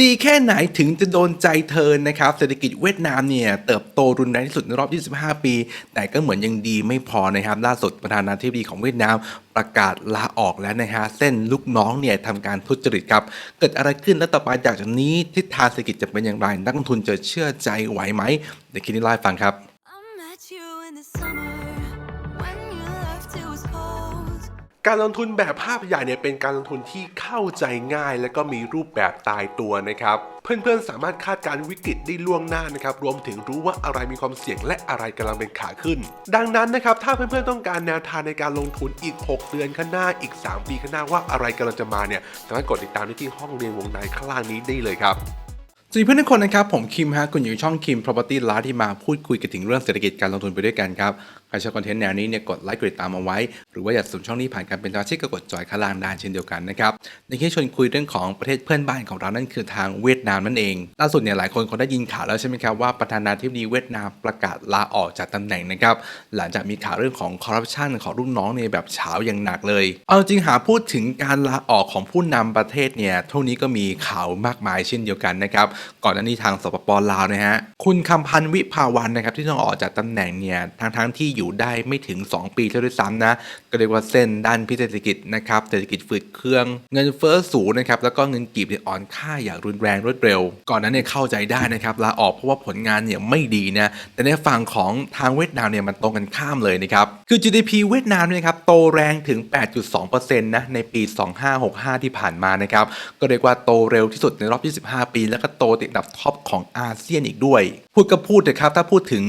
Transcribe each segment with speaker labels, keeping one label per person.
Speaker 1: ดีแค่ไหนถึงจะโดนใจเธอนะครับ เศรษฐกิจเวียดนามเนี่ยเติบโตรุนแรงที่สุดในรอบ 25 ปี แต่ก็เหมือนยังดีไม่พอนะครับ ล่าสุดประธานาธิบดีของเวียดนามประกาศลาออกแล้วนะฮะเส้นลูกน้องเนี่ยทำการทุจริตครับ เกิดอะไรขึ้นและต่อไปจากนี้ทิศทางเศรษฐกิจจะเป็นอย่างไร นักลงทุนจะเชื่อใจไหวไหมเดี๋ยวคิดนี้ไล่ฟังครับ
Speaker 2: การลงทุนแบบภาพใหญ่เนี่ยเป็นการลงทุนที่เข้าใจง่าย และก็มีรูปแบบตายตัวนะครับ เพื่อนๆสามารถคาดการวิกฤตได้ล่วงหน้านะครับ รวมถึงรู้ว่าอะไรมีความเสี่ยงและอะไรกำลังเป็นขาขึ้น ดังนั้นนะครับ ถ้าเพื่อนๆต้องการแนวทางในการลงทุนอีก 6 เดือนข้างหน้าอีก 3 ปีข้างหน้าว่าอะไรกำลังจะมาเนี่ยสามารถกดติดตามได้ที่ห้องเรียนวงในข้างล่างนี้ได้เลยครับ
Speaker 1: สวัสดีเพื่อนทุกคนนะครับ ผมคิมฮะคุณอยู่ช่องคิม Property ร้านที่มาพูดคุยกันถึงเรื่องเศรษฐกิจการลงทุนไปด้วยกันครับใครชอบคอนเทนต์แนวนี้เนี่ยกดไลค์กดติดตามเอาไว้ หรือว่าอยากสนับสนุนช่องนี้ผ่านการเป็นสมาชิกก็กดจอยข้างล่างได้เช่นเดียวกันนะครับในที่ชวนคุยเรื่องของประเทศเพื่อนบ้านของเรานั่นคือทางเวียดนามนั่นเองล่าสุดเนี่ยหลายคนคงได้ยินข่าวแล้วใช่ไหมครับว่าประธานาธิบดีเวียดนามประกาศลาออกจากตำแหน่งนะครับหลังจากมีข่าวเรื่องของคอร์รัปชันของลูกน้องเนี่ยแบบเฉาอย่างหนักเลย เอาจริงหาพูดถึงการลาออกของผู้นำประเทศเนี่ยเท่านี้ก็มีข่าวมากมายเช่นเดียวกันนะครับก่อนหน้านี้ทางสปปลาวนะฮะคุณคำพันธ์วิภาวันนะครับที่ต้องออกจากตำแหน่งเนี่ยทั้งๆที่อยู่ได้ไม่ถึง 2 ปีเท่าด้วยซ้ำนะ ก็เรียกว่าเส้นด้านพิเศรษฐกิจนะครับ เศรษฐกิจฝืดเครื่อง เงินเฟ้อสูงนะครับ แล้วก็เงินกีบเนี่ยอ่อนค่าอย่างรุนแรงรวดเร็ว ก่อนนั้นเนี่ยเข้าใจได้นะครับ ลาออกเพราะว่าผลงานเนี่ยไม่ดีนะ แต่ในฝั่งของทางเวียดนามเนี่ยมันตรงกันข้ามเลยนะครับ คือ GDP เวียดนามเนี่ยครับโตแรงถึง 8.2%นะ ในปี 2565 ที่ผ่านมานะครับ ก็เรียกว่าโตเร็วที่สุดในรอบ 25 ปี แล้วก็โตติดอันดับท็อปของอาเซียนอีกด้วย พูดก็พูดนะครับ ถ้าพูดถึง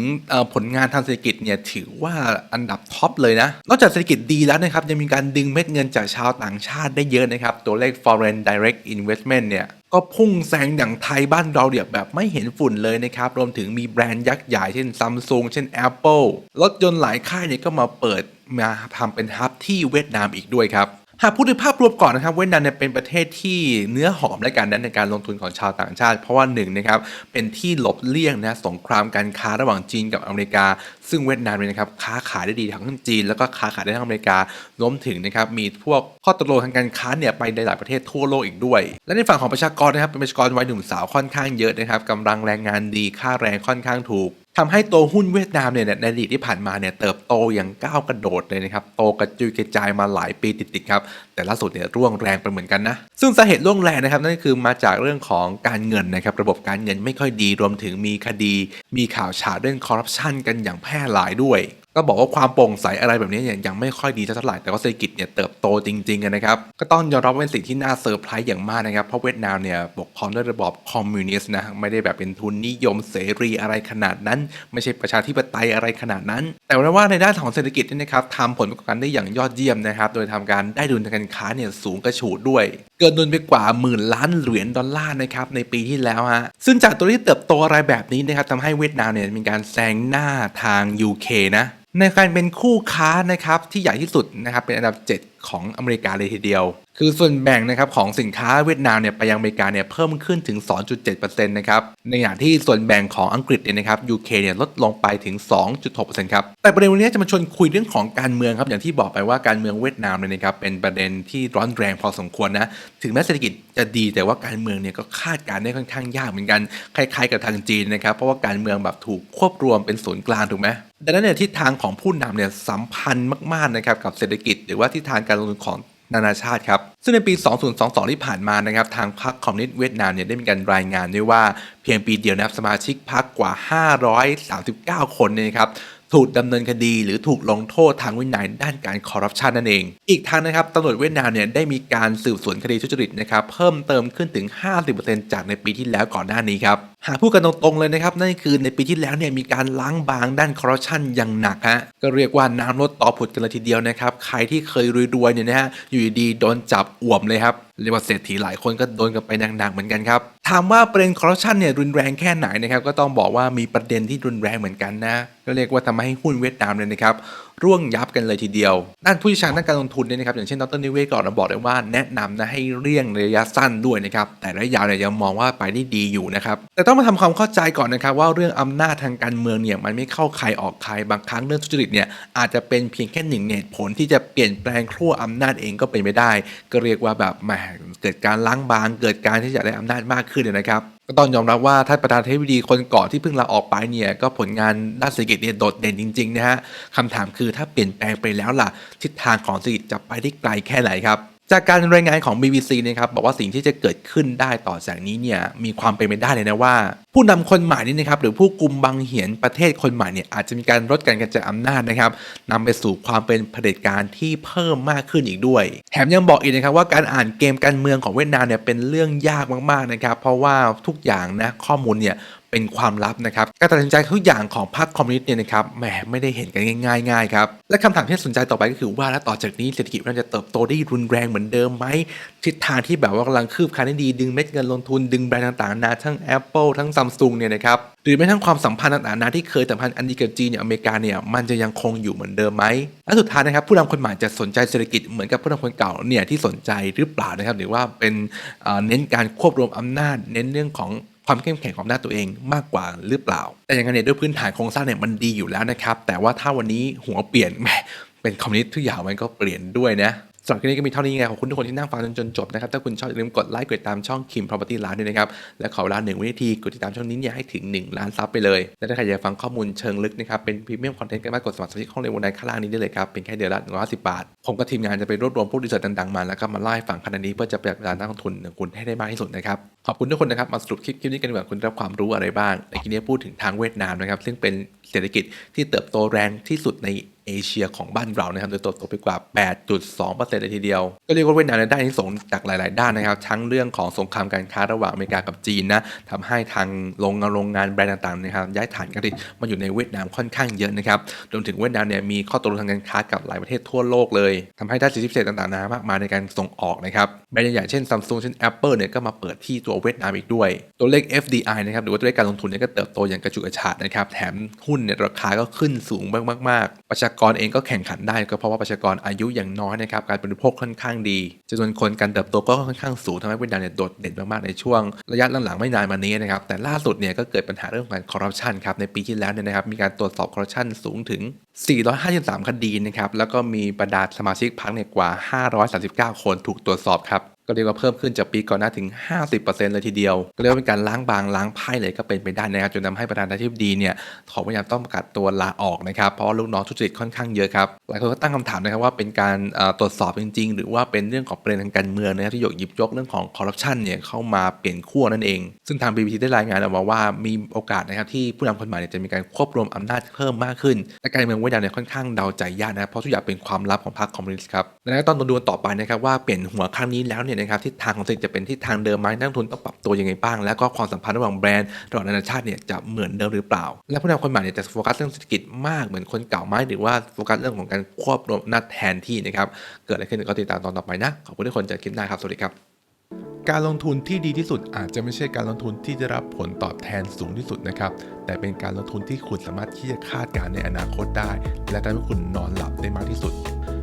Speaker 1: ผลงานทางเศรษฐกิจเนี่ยถือว่าอันดับท็อปเลยนะ นอกจากเศรษฐกิจดีแล้วนะครับยังมีการดึงเม็ดเงินจากชาวต่างชาติได้เยอะนะครับ ตัวเลข foreign direct investment เนี่ยก็พุ่งแซงอย่างไทยบ้านเราเดียแบบไม่เห็นฝุ่นเลยนะครับ รวมถึงมีแบรนด์ยักษ์ใหญ่เช่นซัมซุงเช่น Apple รถยนต์หลายค่ายเนี่ยก็มาเปิดมาทำเป็นฮับที่เวียดนามอีกด้วยครับหากพูดถึงภาพรวมก่อนนะครับเวียดนามเนี่ยเป็นประเทศที่เนื้อหอมและการนั้นในการลงทุนของชาวต่างชาติ เพราะว่าหนึ่งนะครับเป็นที่หลบเลี่ยงนะสงครามการค้าระหว่างจีนกับอเมริกา ซึ่งเวียดนามเนี่ยนะครับค้าขายได้ดีทั้งจีน แล้วก็ค้าขายได้ทั้งอเมริการวมถึงนะครับมีพวกข้อตกลงทางการค้าเนี่ยไปในหลายประเทศทั่วโลกอีกด้วย และในฝั่งของประชากรนะครับเป็นประชากรวัยหนุ่มสาวค่อนข้างเยอะนะครับกำลังแรงงานดีค่าแรงค่อนข้างถูกทำให้ตัวหุ้นเวียดนามเนี่ยในอดีตที่ผ่านมาเนี่ยเติบโตอย่างก้าวกระโดดเลยนะครับโตกระจุยกระจายมาหลายปีติดๆครับแต่ล่าสุดเนี่ยร่วงแรงไปเหมือนกันนะซึ่งสาเหตุร่วงแรงนะครับนั่นคือมาจากเรื่องของการเงินนะครับระบบการเงินไม่ค่อยดีรวมถึงมีคดี มีข่าวฉาเรื่องคอร์รัปชันกันอย่างแพร่หลายด้วย ก็บอกว่าความโปร่งใสอะไรแบบนี้เนี่ยยังไม่ค่อยดีเท่าไหร่แต่ว่าเศรษฐกิจเนี่ยเติบโตจริงๆนะครับ ก็ต้องยอมรับว่าเป็นสิ่งที่น่าเซอร์ไพรส์อย่างมากนะครับ เพราะเวียดนามเนี่ยปกครองด้วยระบอบคอมมิวนิสต์นะไม่ได้แบบเป็นทุนนิยมเสรีอะไรขนาดนั้น ไม่ใช่ประชาธิปไตยอะไรขนาดนั้น แต่ว่าในด้านของเศรษฐกิจนี่นะครับทำผลประกอบการได้อย่างยอดเยี่ยมนะครับ โดยทำการได้ดุลทางการค้าเนี่ยสูงกระฉูดด้วย เกินดุลไปกว่าหมื่นล้านเหรียญดอลลาร์นะครับในปีที่แล้วฮะซึ่งจากตัวที่เติบโตอะไรแบบนี้นะครับทำให้เวียดนามเนี่ยมีการแซงหน้าทาง UK นะในการเป็นคู่ค้านะครับที่ใหญ่ที่สุดนะครับเป็นอันดับ 7 ของอเมริกาเลยทีเดียว คือส่วนแบ่งนะครับของสินค้าเวียดนามเนี่ยไปยังอเมริกาเนี่ยเพิ่มขึ้นถึง 2.7%นะครับในขณะที่ส่วนแบ่งของอังกฤษเนี่ยนะครับ UK เนี่ยลดลงไปถึง 2.6%ครับแต่ประเด็นวันนี้จะมาชวนคุยเรื่องของการเมืองครับอย่างที่บอกไปว่าการเมืองเวียดนามเนี่ยนะครับเป็นประเด็นที่ร้อนแรงพอสมควรนะถึงแม้เศรษฐกิจจะดีแต่ว่าการเมืองเนี่ยก็คาดการณ์ได้ค่อนข้างยากเหมือนกันคล้ายๆกับทางจีนนะครับเพราะว่าการเมืองแบบถูกควบรวมเป็นศูนย์กลางถูกไหมดังนั้นเนี่ยทิศทางของผู้นำเนี่ยสัมพันธ์มากๆนะครับกับเศรษฐกิจ หรือว่าทิศทางการลงทุนของ นานาชาติครับ ซึ่งในปี 2022 ที่ผ่านมานะครับ ทางพรรคคอมมิวนิสต์เวียดนามเนี่ยได้มีการรายงานด้วยว่าเพียงปีเดียวนะครับสมาชิกพรรคกว่า 539 คนเนี่ยครับถูกดำเนินคดีหรือถูกลงโทษทางวินัยด้านการคอร์รัปชันนั่นเอง อีกทางนะครับตำรวจเวียดนามเนี่ยได้มีการสืบสวนคดีทุจริตนะครับเพิ่มเติมขึ้นถึง 50%จากในปีที่แล้วก่อนหน้านี้ครับหากพูดกันตรงๆเลยนะครับ นั่นคือในปีที่แล้วเนี่ยมีการล้างบางด้านคอร์รัปชันอย่างหนักฮะก็เรียกว่าน้ำลดต่อผุดกันเลยทีเดียวนะครับ ใครที่เคยรวยๆเนี่ยนะฮะอยู่ดีๆโดนจับอ่วมเลยครับเรียกว่าเศรษฐีหลายคนก็โดนกันไปหนักๆเหมือนกันครับถามว่าประเด็นคอร์รัปชันเนี่ยรุนแรงแค่ไหนนะครับก็ต้องบอกว่ามีประเด็นที่รุนแรงเหมือนกันนะก็เรียกว่าทำให้หุ้นเวียดนามเลยนะครับ ร่วงยับกันเลยทีเดียว ด้านผู้เชี่ยวชาญด้านการลงทุนเนี่ยนะครับอย่างเช่นดรนิเวศก่อนเราบอกเลยว่าแนะนำนะให้เลี่ยงระยะสั้นด้วยนะครับแต่ระยะยาวเนี่ยยังมองว่าไปได้ดีอยู่นะครับแต่ต้องมาทำความเข้าใจก่อนนะครับว่าเรื่องอำนาจทางการเมืองเนี่ยมันไม่เข้าใครออกใครบางครั้งเรื่องทุจริตเนี่ยอาจจะเป็นเพียงแค่หนึ่งเหตุผลที่จะเปลี่ยนแปลงขั้วอำนาจเองก็เป็นไม่ได้ ก็เรียกว่าแบบแหม เกิดการล้างบางเกิดการที่จะได้อำนาจมากขึ้นเนี่ยนะครับก็ต้องยอมรับว่าท่านประธานเทวดีคนก่อนที่เพิ่งลาออกไปเนี่ยก็ผลงานด้านเศรษฐกิจเนี่ยโดดเด่นจริงๆนะฮะคำถามคือถ้าเปลี่ยนแปลงไปแล้วล่ะทิศทางของเศรษฐกิจจะไปได้ไกลแค่ไหนครับ จากการรายงานของ BBC นะครับบอกว่าสิ่งที่จะเกิดขึ้นได้ต่อจากนี้เนี่ยมีความเป็นไปได้เลยนะว่า ผู้นำคนใหม่นี่นะครับหรือผู้กลุ่มบังเหียนประเทศคนใหม่เนี่ยอาจจะมีการลดการกระจายอำนาจนะครับนำไปสู่ความเป็นเผด็จการที่เพิ่มมากขึ้นอีกด้วย แถมยังบอกอีกนะครับว่าการอ่านเกมการเมืองของเวียดนามเนี่ยเป็นเรื่องยากมากๆนะครับเพราะว่าทุกอย่างนะข้อมูลเนี่ยเป็นความลับนะครับการตัดสินใจทุกอย่างของพรรคคอมมิวนิสต์เนี่ยนะครับแหมไม่ได้เห็นกันง่ายๆครับและคำถามที่น่าสนใจต่อไปก็คือว่าแล้วต่อจากนี้เศรษฐกิจมันจะเติบโตได้รุนแรงเหมือนเดิมไหมทิศทางที่แบบว่ากำลังคืบคลานได้ดีดึงเม็ดเงินลงทุนดึงแบรนด์ต่างๆนาทั้ง Apple ทั้ง Samsung เนี่ยนะครับหรือแม้ทั้งความสัมพันธ์ต่างๆนาที่เคยสัมพันธ์อันดีกับจีนเนี่ยอเมริกาเนี่ยมันจะยังคงอยู่เหมือนเดิมไหมและสุดท้ายนะครับผู้นำคนใหม่จะสนใจเศรษฐกิจเหมือนกับผู้นำคนเก่าเนี่ยที่สนใจหรือเปล่านะครับหรือว่าเป็นเน้นการควบรวมอำนาจ เน้นเรื่องของ ความเข้มแข็งของหน้าตัวเองมากกว่าหรือเปล่า แต่อย่างไรเนี่ยด้วยพื้นฐานโครงสร้างเนี่ยมันดีอยู่แล้วนะครับ แต่ว่าถ้าวันนี้หัวเปลี่ยนแหมเป็นคอมมิวนิสต์ทุกอย่างมันก็เปลี่ยนด้วยนะ สำหรับคลิปนี้ก็มีเท่านี้ไงขอบคุณทุกคนที่นั่งฟังจนจนจบนะครับถ้าคุณชอบอย่าลืมกดไลค์กดติดตามช่อง Kim Property ร้านด้วยนะครับและขอเวลาหนึ่งวินาทีกดติดตามช่องนี้เนี่ยให้ถึง 1 ล้านซับไปเลย และถ้าใครอยากฟังข้อมูลเชิงลึกนะครับเป็นพรีเมียมคอนเทนต์ก็มากดสมัครสมาชิกห้องเรียนวันใดข้างล่างนี้ได้เลยครับเป็นแค่เดือนละ150บาท ผมกับทีมงานจะไปรวบรวมพวกรีเสิร์ชต่างๆมาแล้วก็มาไล่ฟังขนาดนี้เพื่อจะประหยัดเวลานักลงทุนของคุณให้ได้มากที่สุดนะครับขอบคุณทุกคนนะครับมาสรุปคลิปคลิปนี้กันดีกว่าคุณได้รับความรู้อะไรบ้างในคลิปนี้พูดถึงทางเวียดนามนะครับซึ่งเป็น เศรษฐกิจที่เติบโตแรงที่สุดในเอเชียของบ้านเรานะครับโดยเติบโตไปกว่า 8.2%เลยทีเดียว ก็เรียกว่าเวียดนามได้อานิสงจากหลาย ๆ ด้านนะครับ ทั้งเรื่องของสงครามการค้าระหว่างอเมริกากับจีนนะทำให้ทางโรงงานโรงงานแบรนด์ต่าง ๆ นะครับ ย้ายฐานการผลิตมาอยู่ในเวียดนามค่อนข้างเยอะนะครับ รวมถึงเวียดนามเนี่ยมีข้อตกลงทางการค้ากับหลายประเทศทั่วโลกเลยทำให้ได้สิทธิพิเศษต่าง ๆ นามากมายในการส่งออกนะครับ แบรนด์ใหญ่ๆ เช่น Samsung เช่น Apple เนี่ยก็มาเปิดที่ตัวเวียดนามอีกด้วย ตัวเลข FDI นะครับ หรือว่าตัวเลขการลงทุนเนี่ยก็เติบโตอย่างกระจุกกระฉาดนะครับ แถมหุ้นเนี่ยราคาก็ขึ้นสูงมากๆ ประชากรเองก็แข่งขันได้ ก็เพราะว่าประชากรอายุอย่างน้อยนะครับการบริโภคค่อนข้างดีจำนวนคนการเติบโตก็ค่อนข้างสูงทำให้เวียดนามเนี่ยโดดเด่นมากๆในช่วงระยะหลังๆไม่นานมานี้นะครับแต่ล่าสุดเนี่ยก็เกิดปัญหาเรื่องของการคอร์รัปชันครับในปีที่แล้วเนี่ยนะครับมีการตรวจสอบคอร์รัปชันสูงถึง 453 คดีนะครับแล้วก็มีบรรดาสมาชิกพรรคเนี่ยกว่า 539 คนถูกตรวจสอบครับ ก็เรียกว่าเพิ่มขึ้นจากปีก่อนหน้าถึง 50%เลยทีเดียว ก็เรียกว่าเป็นการล้างบางล้างไพ่เลยก็เป็นไปได้นะครับจนทำให้ประธานาธิบดีเนี่ยขอพยายามต้องประกาศตัวลาออกนะครับเพราะลูกน้องทุจริตค่อนข้างเยอะครับหลายคนก็ตั้งคำถามนะครับว่าเป็นการตรวจสอบจริง ๆ หรือว่าเป็นเรื่องของประเด็นทางการเมืองนะครับที่ยกหยิบยกเรื่องของคอร์รัปชันเนี่ยเข้ามาเปลี่ยนขั้วนั่นเอง ซึ่งทาง BBC ได้รายงานออกมาว่ามีโอกาสนะครับที่ผู้นำคนใหม่เนี่ยจะมีการควบรวมอำนาจเพิ่มมากขึ้นและการเมืองเวียดนามเนี่ยค่อนข้างเดาใจยากนะเพราะทุกอย่างเป็นความลับของพรรคคอมมิวนิสต์ครับดังนั้นต้องดูต่อไปนะครับว่าเปลี่ยนหัวครั้งนี้แล้วเนี่ยนะครับทิศทางของเศรษฐกิจจะเป็นทิศทางเดิมไหมนักทุนต้องปรับตัวยังไงบ้าง แล้วก็ความสัมพันธ์ระหว่างแบรนด์ระหว่างนานาชาติเนี่ยจะเหมือนเดิมหรือเปล่า และผู้นำคนใหม่เนี่ยจะโฟกัสเรื่องเศรษฐกิจมากเหมือนคนเก่าไหมหรือว่าโฟกัสเรื่องของการควบรวมนาจแทนที่นะครับเกิดอะไรขึ้นก็ติดตามตอนต่อไปนะขอบคุณทุกคนจอกันคลิปหน้าครับสวัสดีครับการลงทุนที่ดีที่สุดอาจจะไม่ใช่การลงทุนที่ได้รับผลตอบแทนสูงที่สุดนะครับ แต่เป็นการลงทุนที่คุณสามารถที่จะคาดการณ์ในอนาคตได้ และทำให้คุณนอนหลับได้มากที่สุด